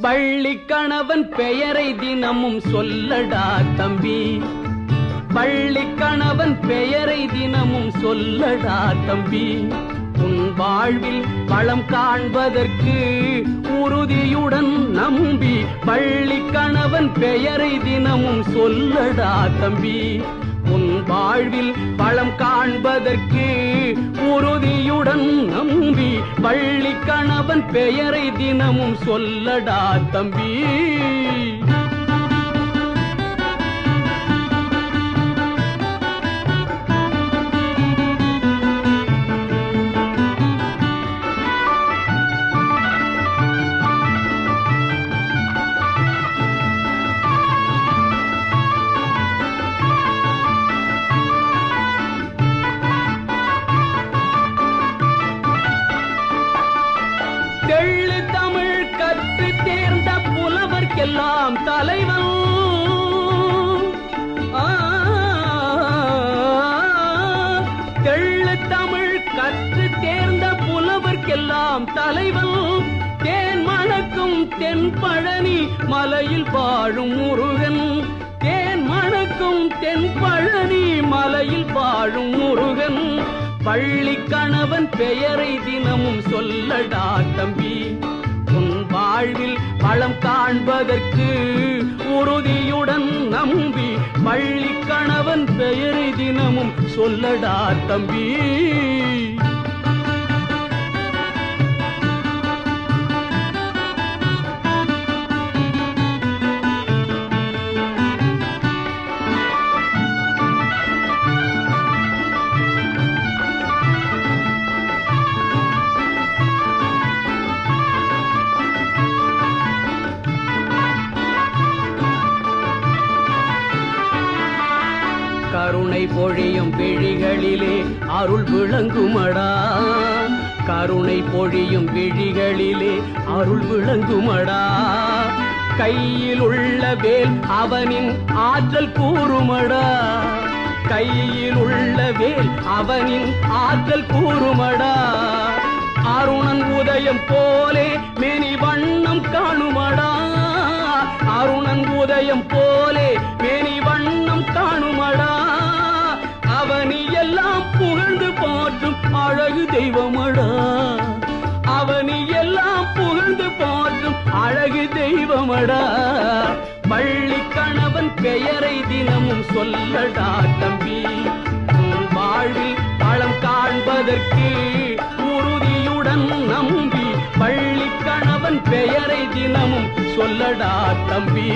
வள்ளி கணவன் பெயரை தினமும் சொல்லடா தம்பி. வள்ளி கணவன் பெயரை தினமும் சொல்லடா தம்பி. உன் வாழ்வில் பழம் காண்பதற்கு உறுதியுடன் நம்பி வள்ளி கணவன் பெயரை தினமும் சொல்லடா தம்பி. உன் வாழ்வில் பழம் காண்பதற்கு உறுதியுடன் நம்பி வள்ளி கணவன் பெயரை தினமும் சொல்லடா தம்பி. எல்லாம் தலைவன். ஆ, தெள்ளு தமிழ் கற்று தேர்ந்த புலவர்க்கெல்லாம் தலைவன். தேன் மணக்கும் தென் பழனி மலையில் வாழும் முருகன். தேன் மணக்கும் தென் பழனி மலையில் வாழும் முருகன். பள்ளி கணவன் பெயரை தினமும் சொல்லடா தம்பி. உன் வாழ்வில் பழம் காண்பதற்கு உறுதியுடன் நம்பி பள்ளி கணவன் பெயரை தினமும் சொல்லடா தம்பி. கருணை பொழியும் விழிகளிலே அருள் விளங்குமடா. கருணை பொழியும் விழிகளிலே அருள் விளங்குமடா. கையில் உள்ள வேல் அவனின் ஆற்றல் கூறுமடா. கையில் உள்ள வேல் அவனின் ஆற்றல் கூறுமடா. அருணன் உதயம் போலே மேனி வண்ணம் காணுமடா. அருணன் உதயம் போ அழகு தெய்வமடா. அவனி எல்லாம் புகழ்ந்து போற்றும் அழகு தெய்வமடா. பள்ளி கணவன் பெயரை தினமும் சொல்லடா தம்பி. வாழ்வில் பழம் காண்பதற்கு உறுதியுடன் நம்பி பள்ளி கணவன் பெயரை தினமும் சொல்லடா தம்பி.